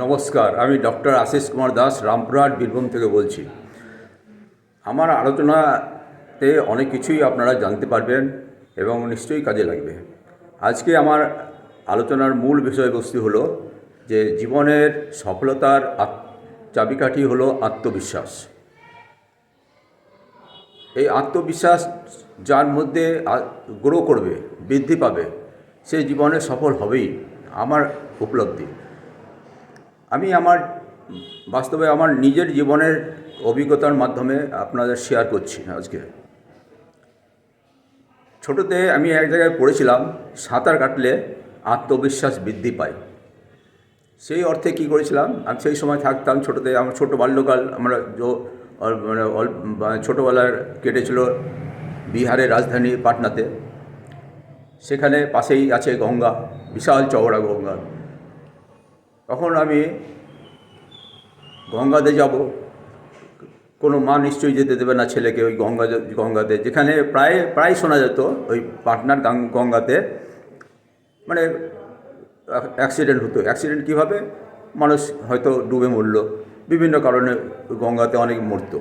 নমস্কার, আমি ডক্টর আশিস কুমার দাস, রামপুরহাট, বীরভূম থেকে বলছি। আমার আলোচনাতে অনেক কিছুই আপনারা জানতে পারবেন এবং নিশ্চয়ই কাজে লাগবে। আজকে আমার আলোচনার মূল বিষয়বস্তু হলো যে জীবনের সফলতার চাবিকাঠি হলো আত্মবিশ্বাস। এই আত্মবিশ্বাস যার মধ্যে গ্রো করবে, বৃদ্ধি পাবে, সে জীবনে সফল হবেই, আমার উপলব্ধি। আমি আমার, বাস্তবে আমার নিজের জীবনের অভিজ্ঞতার মাধ্যমে আপনাদের শেয়ার করছি আজকে। ছোটোতে আমি এক জায়গায় পড়েছিলাম, সাঁতার কাটলে আত্মবিশ্বাস বৃদ্ধি পায়। সেই অর্থে কি করেছিলাম? আমি সেই সময় থাকতাম ছোটোতে, আমার ছোটো বাল্যকাল আমরা অল- মানে ছোটোবেলার কেটেছিল বিহারের রাজধানী পাটনাতে। সেখানে পাশেই আছে গঙ্গা, বিশাল চওড়া গঙ্গা। তখন আমি গঙ্গাতে যাব। কোনো মা নিশ্চয়ই যেতে দেবে না ছেলেকে ওই গঙ্গা, গঙ্গাতে। যেখানে প্রায় প্রায় শোনা যেত ওই পাটনার গঙ্গাতে। মানে অ্যাক্সিডেন্ট হতো। অ্যাক্সিডেন্ট কীভাবে? মানুষ হয়তো ডুবে মরল। বিভিন্ন কারণে গঙ্গাতে অনেক মরতো।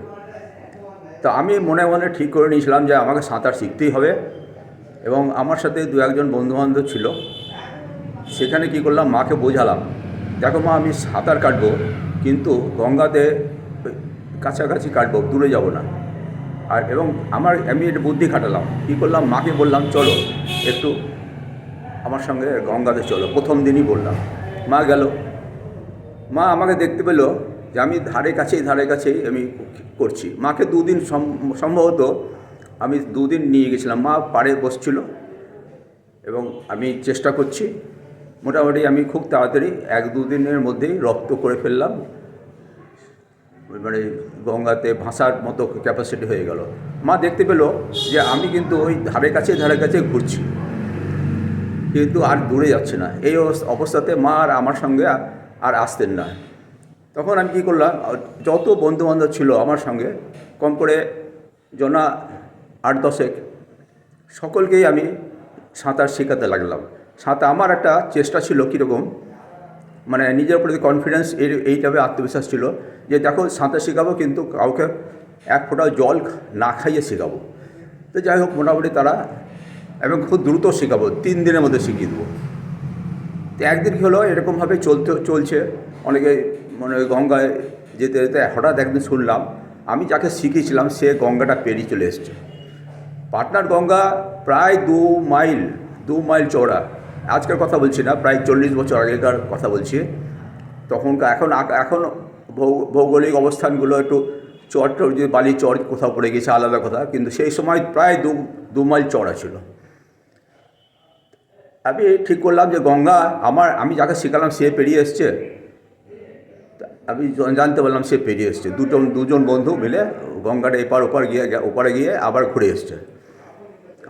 তা আমি মনে মনে ঠিক করে নিয়েছিলাম যে আমাকে সাঁতার শিখতেই হবে এবং আমার সাথে দু একজন বন্ধুবান্ধব ছিল। সেখানে কি করলাম, মাকে বোঝালাম। দেখো মা, আমি সাঁতার কাটবো, কিন্তু গঙ্গাতে কাছাকাছি কাটবো, দূরে যাব না। আর এবং আমার আমি একটা বুদ্ধি খাটালাম। কী করলাম? মাকে বললাম, চলো, একটু আমার সঙ্গে গঙ্গাতে চলো। প্রথম দিনই বললাম। মা গেল। মা আমাকে দেখতে পেল যে আমি ধারে কাছেই ধারে কাছেই আমি করছি। মাকে দুদিন সম- সম্ভবত আমি দুদিন নিয়ে গেছিলাম। মা পাড়ে বসছিল এবং আমি চেষ্টা করছি। মোটামুটি আমি খুব তাড়াতাড়ি এক দুদিনের মধ্যেই রপ্ত করে ফেললাম। মানে গঙ্গাতে ভাসার মতো ক্যাপাসিটি হয়ে গেল। মা দেখতে পেল যে আমি কিন্তু ওই ধারে কাছে ধারে কাছে ঘুরছি। কিন্তু আর দূরে যাচ্ছে না। এই অবস- অবস্থাতে মা আর আমার সঙ্গে আর- আর আসতেন না। তখন আমি কী করলাম, যত বন্ধুবান্ধব ছিল আমার সঙ্গে, কম করে জনা আট দশেক, সকলকেই আমি সাঁতার শেখাতে লাগলাম। সাঁতার আমার একটা চেষ্টা ছিল কীরকম মানে নিজের প্রতি কনফিডেন্স এই এইভাবে আত্মবিশ্বাস ছিল যে দেখো সাঁতার শেখাবো কিন্তু কাউকে এক ফোঁটা জল না খাইয়ে শেখাবো। তো যাই হোক, মোটামুটি তারা এবং খুব দ্রুত শেখাবো, তিন দিনের মধ্যে শিখিয়ে দেবো। তো একদিন কী হলো, এরকমভাবে চলতে, চলছে। অনেকে মানে গঙ্গায় যেতে যেতে হঠাৎ একদিন শুনলাম, আমি যাকে শিখিয়েছিলাম সে গঙ্গাটা পেরিয়ে চলে এসছে। পাটনার গঙ্গা প্রায় দু মাইল দু মাইল চওড়া। আজকের কথা বলছি না, প্রায় চল্লিশ বছর আগেকার কথা বলছি। তখনকার এখন এখন ভৌগোলিক অবস্থানগুলো একটু চর টর, যে বালি চর কোথাও পড়ে গেছে আলাদা কথা, কিন্তু সেই সময় প্রায় দু দু মাইল চড়া ছিল আমি ঠিক করলাম যে গঙ্গা আমার, আমি যাকে শেখালাম সে পেরিয়ে এসছে। আমি জানতে পারলাম সে পেরিয়ে এসছে। দুটো, দুজন বন্ধু মিলে গঙ্গাটা এপার ওপার গিয়ে ওপারে গিয়ে আবার ঘুরে এসছে।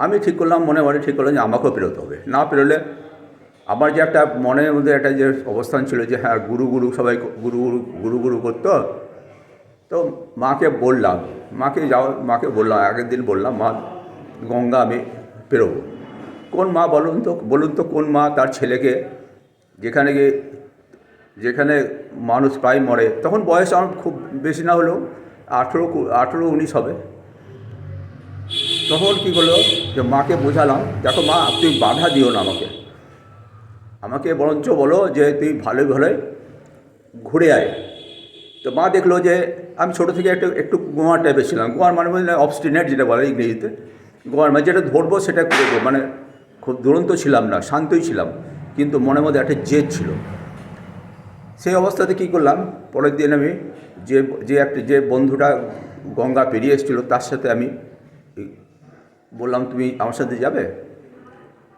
আমি ঠিক করলাম, মনে মনে ঠিক করলাম যে আমাকেও পেরোতে হবে। না পেরোলে আমার যে একটা মনের মধ্যে একটা যে অবস্থান ছিল যে হ্যাঁ গুরু গুরু সবাই গুরু গুরু গুরু গুরু করতো, তো মাকে বললাম, মাকে যাও, মাকে বললাম, আগের দিন বললাম, মা, গঙ্গা আমি পেরোবো। কোন মা বলুন তো বলুন তো কোন মা তার ছেলেকে, যেখানে গিয়ে, যেখানে মানুষ প্রায় মরে। তখন বয়স আমার খুব বেশি না হলেও আঠেরো আঠেরো, উনিশ হবে। তখন কী হলো যে মাকে বোঝালাম, দেখো মা, তুমি বাধা দিও না আমাকে। আমাকে বরঞ্চ বলো যে তুই ভালোই ভালোই ঘুরে আয়। তো মা দেখল যে আমি ছোটো থেকে একটু একটু গোয়ার টাইপের ছিলাম। গোয়ার মানে মানে অবস্টিনেট যেটা বলে ইংরেজিতে। গোয়ার মানে যেটা ধরবো সেটা করব মানে খুব দুরন্ত ছিলাম না, শান্তই ছিলাম। কিন্তু মনের মধ্যে একটা জেদ ছিল। সেই অবস্থাতে কী করলাম? পরের দিন আমি যে যে একটা, যে বন্ধুটা গঙ্গা পেরিয়ে এসেছিল, তার সাথে আমি বললাম, তুমি আমার সাথে যাবে?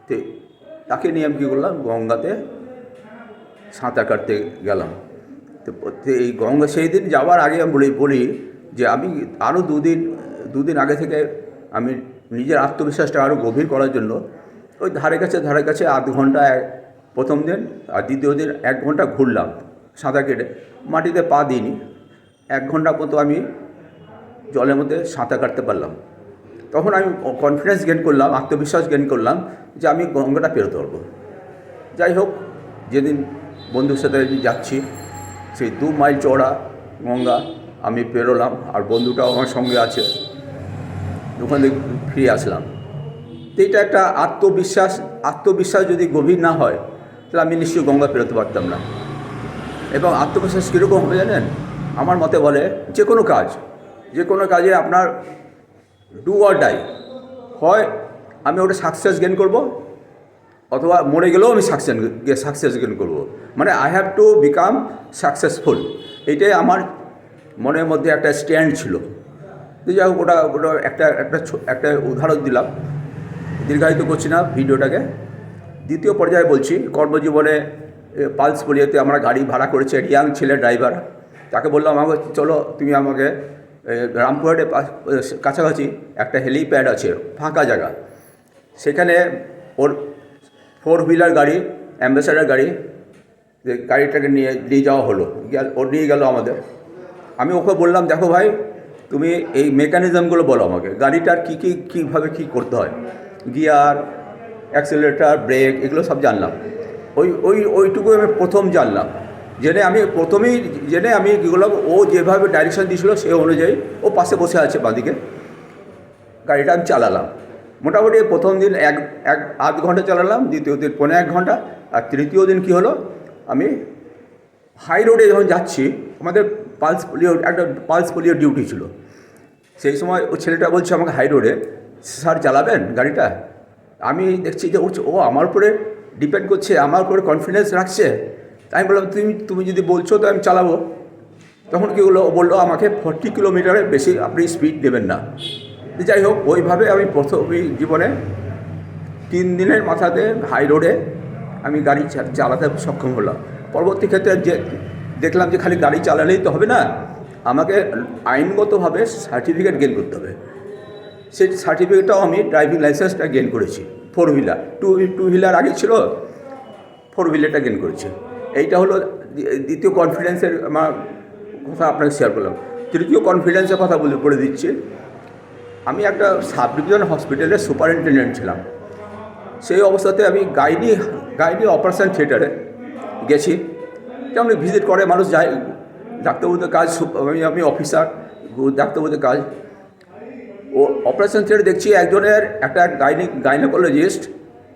তো তাকে নিয়ে আমি কী করলাম? গঙ্গাতে সাঁতার কাটতে গেলাম। তো এই গঙ্গা সেই দিন যাওয়ার আগে আমি বলি বলি যে আমি আরও দুদিন দুদিন আগে থেকে আমি নিজের আত্মবিশ্বাসটা আরও গভীর করার জন্য ওই ধারে কাছে ধারে কাছে আধ ঘণ্টা প্রথম দিন আর দ্বিতীয় দিন এক ঘণ্টা ঘুরলাম সাঁতার কেটে। মাটিতে পা দিইনি। এক ঘণ্টা মতো আমি জলের মধ্যে সাঁতার কাটতে পারলাম। তখন আমি কনফিডেন্স গেন করলাম, আত্মবিশ্বাস গেন করলাম যে আমি গঙ্গাটা পেরোতে পারব যাই হোক, যেদিন বন্ধুর সাথে যাচ্ছি, সেই দু মাইল চড়া গঙ্গা আমি পেরোলাম আর বন্ধুটাও আমার সঙ্গে আছে। ওখান থেকে ফিরে আসলাম। তো এটা একটা আত্মবিশ্বাস আত্মবিশ্বাস যদি গভীর না হয়, তাহলে আমি নিশ্চয়ই গঙ্গা পেরোতে পারতাম না। এবং আত্মবিশ্বাস কীরকম হবে জানেন? আমার মতে বলে, যে কোনো কাজ, যে কোনো কাজে আপনার ডু অর ডাই হয়, আমি ওটা সাকসেস গেন করব, অথবা মরে গেলেও আমি সাকসেস সাকসেস গেন করব। মানে I have to become successful এইটাই আমার মনের মধ্যে একটা স্ট্যান্ড ছিল। যাই হোক, ওটা ওটা একটা একটা একটা উদাহরণ দিলাম। দীর্ঘায়িত করছি না ভিডিওটাকে। দ্বিতীয় পর্যায়ে বলছি, কর্মজীবনে পালস পলিয়াতে আমরা গাড়ি ভাড়া করেছি ইয়াং ছেলে ড্রাইভার তাকে বললাম, আমাকে, চলো, তুমি আমাকে রামপুরহাটের কাছাকাছি একটা হেলিপ্যাড আছে, ফাঁকা জায়গা। সেখানে ওর ফোর হুইলার গাড়ি অ্যাম্বাসাডার গাড়ি গাড়িটাকে নিয়ে নিয়ে যাওয়া হলো। গেল ও নিয়ে গেল আমাদের। আমি ওকে বললাম, দেখো ভাই, তুমি এই মেকানিজমগুলো বলো আমাকে। গাড়িটার কী কী, কীভাবে কী করতে হয়? গিয়ার অ্যাক্সেলেটার ব্রেক এগুলো সব জানলাম। ওই ওই ওইটুকু আমি প্রথম জানলাম। জেনে আমি প্রথমেই জেনে আমি কী করলাম, ও যেভাবে ডাইরেকশন দিয়েছিল সে অনুযায়ী ও পাশে বসে আছে বাঁদিকে। গাড়িটা আমি চালালাম। মোটামুটি প্রথম দিন এক এক, আধ ঘণ্টা চালালাম, দ্বিতীয় দিন পনেরো এক ঘণ্টা, আর তৃতীয় দিন কী হলো, আমি হাই রোডে যখন যাচ্ছি, আমাদের পালস পোলিও একটা পালস পোলিও ডিউটি ছিল। সেই সময় ও ছেলেটা বলছে আমাকে হাই রোডে স্যার চালাবেন গাড়িটা? আমি দেখছি যে ও আমার উপরে ডিপেন্ড করছে, আমার উপরে কনফিডেন্স রাখছে। আমি বললাম, তুমি তুমি যদি বলছো তো আমি চালাবো। তখন কী হলো? বলল, আমাকে ফর্টি কিলোমিটারের বেশি আপনি স্পিড দেবেন না। যাই হোক, ওইভাবে আমি প্রথম জীবনে তিন দিনের মাথাতে হাই রোডে আমি গাড়ি চালাতে সক্ষম হলাম। পরবর্তী ক্ষেত্রে যে, দেখলাম যে খালি গাড়ি চালালেই তো হবে না, আমাকে আইনগতভাবে সার্টিফিকেট গেন করতে হবে। সেই সার্টিফিকেটটাও আমি ড্রাইভিং লাইসেন্সটা গেন করেছি। Four wheeler two two wheeler আগে ছিল ফোর হুইলারটা গেন করেছি। এইটা হলো দ্বিতীয় কনফিডেন্সের আমার কথা আপনাকে শেয়ার করলাম। তৃতীয় কনফিডেন্সের কথা বলে বলে দিচ্ছি। আমি একটা সাব ডিভিশন হসপিটালের সুপারিনটেন্ডেন্ট ছিলাম। সেই অবস্থাতে আমি গাইনি গাইনি অপারেশন থিয়েটারে গেছি। যেমন ভিজিট করে, মানুষ যায়, ডাক্তারবাবুদের কাজ আমি আমি অফিসার ডাক্তারবাবুদের কাজ। ও অপারেশন থিয়েটার দেখছি একজনের একটা গাইনি গাইনোকোলজিস্ট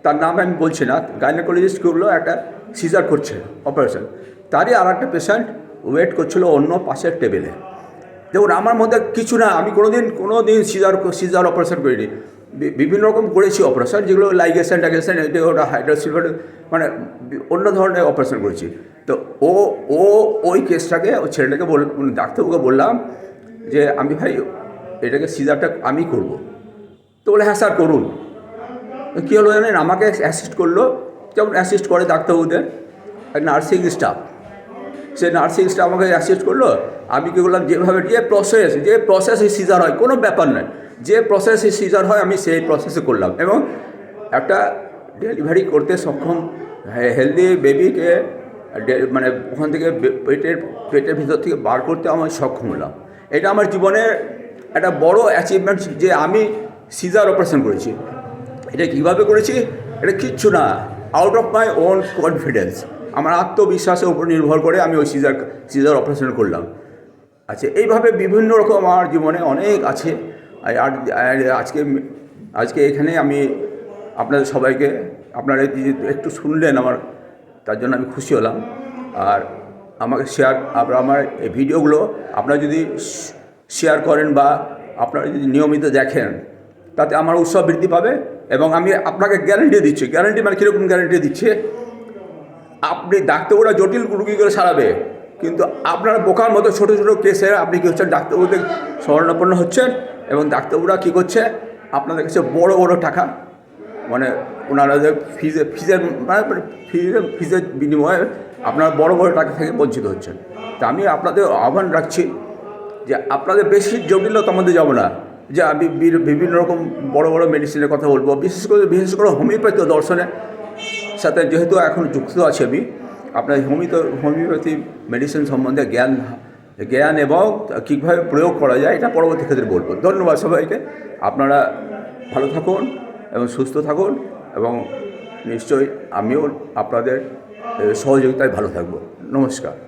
তার নাম আমি বলছি না গাইনোকোলজিস্ট করল একটা সিজার করছে অপারেশন তারই আর একটা পেশেন্ট ওয়েট করছিল অন্য পাশের টেবিলে দেখুন, আমার মধ্যে কিছু না, আমি কোনো দিন কোনো দিন সিজার সিজার অপারেশন করিনি বিভিন্ন রকম করেছি অপারেশন যেগুলো লাইগেশন টাইগেশন এটা ওটা হাইড্রোসিলভার মানে অন্য ধরনের অপারেশন করেছি। তো ও ও, ওই কেসটাকে ওই ছেলেটাকে বল ডাক্তারবাবুকে বললাম যে, আমি ভাই, এটাকে সিজারটা আমি করব। তো বলে হ্যাঁ স্যার করুন। কী হলো জানেন? আমাকে অ্যাসিস্ট করল। যেমন অ্যাসিস্ট করে ডাক্তারবাবুদের? নার্সিং স্টাফ সে নার্সিং স্টাফ আমাকে অ্যাসিস্ট করল। আমি কী করলাম যেভাবে যে প্রসেস যে প্রসেসে সিজার হয়, কোনো ব্যাপার নয়। যে প্রসেসে সিজার হয়, আমি সেই প্রসেসে করলাম। এবং একটা ডেলিভারি করতে সক্ষম হেলদি বেবিকে মানে ওখান থেকে পেটের পেটের ভিতর থেকে বার করতে আমি সক্ষম হলাম। এটা আমার জীবনের একটা বড় অ্যাচিভমেন্ট যে আমি সিজার অপারেশন করেছি। এটা কীভাবে করেছি? এটা কিচ্ছু না। Out of my own confidence আমার আত্মবিশ্বাসের উপর নির্ভর করে আমি ওই সিজার সিজার অপারেশন করলাম। আচ্ছা এইভাবে বিভিন্ন রকম আমার জীবনে অনেক আছে। আর আজকে আজকে এখানে আমি আপনাদের সবাইকে, আপনারা একটু শুনলেন আমার, তার জন্য আমি খুশি হলাম। আর আমাকে শেয়ার আপনারা আমার এই ভিডিওগুলো আপনারা যদি শেয়ার করেন বা আপনারা যদি নিয়মিত দেখেন, তাতে আমার উৎসব বৃদ্ধি পাবে। এবং আমি আপনাকে গ্যারেন্টি দিচ্ছি গ্যারান্টি মানে কীরকম গ্যারেন্টি দিচ্ছে? আপনি ডাক্তারবাবুরা জটিল রুগীগুলো সারাবে, কিন্তু আপনারা বোকার মতো ছোটো ছোটো কেসে আপনি কী হচ্ছেন? ডাক্তারবাবুদের স্মরণাপন্ন হচ্ছেন এবং ডাক্তারবাবুরা কী করছে? আপনাদের কাছে বড় বড় টাকা মানে ওনারা যে ফিজে ফিজের মানে ফিজের ফিজের বিনিময়ে আপনারা বড় বড় টাকা থেকে বঞ্চিত হচ্ছেন। তা আমি আপনাদের আহ্বান রাখছি যে আপনাদের বেশি জটিলতার আমাদের যাব না। যে আমি বিভিন্ন রকম বড় বড় মেডিসিনের কথা বলব। বিশেষ করে বিশেষ করে হোমিওপ্যাথি দর্শনের সাথে যেহেতু এখন যুক্ত আছি আমি, আপনার হোমিও হোমিওপ্যাথি মেডিসিন সম্বন্ধে জ্ঞান জ্ঞান এবং কীভাবে প্রয়োগ করা যায় এটা পরবর্তী ক্ষেত্রে বলব। ধন্যবাদ সবাইকে। আপনারা ভালো থাকুন এবং সুস্থ থাকুন এবং নিশ্চয়ই আমিও আপনাদের সহযোগিতায় ভালো থাকব। নমস্কার।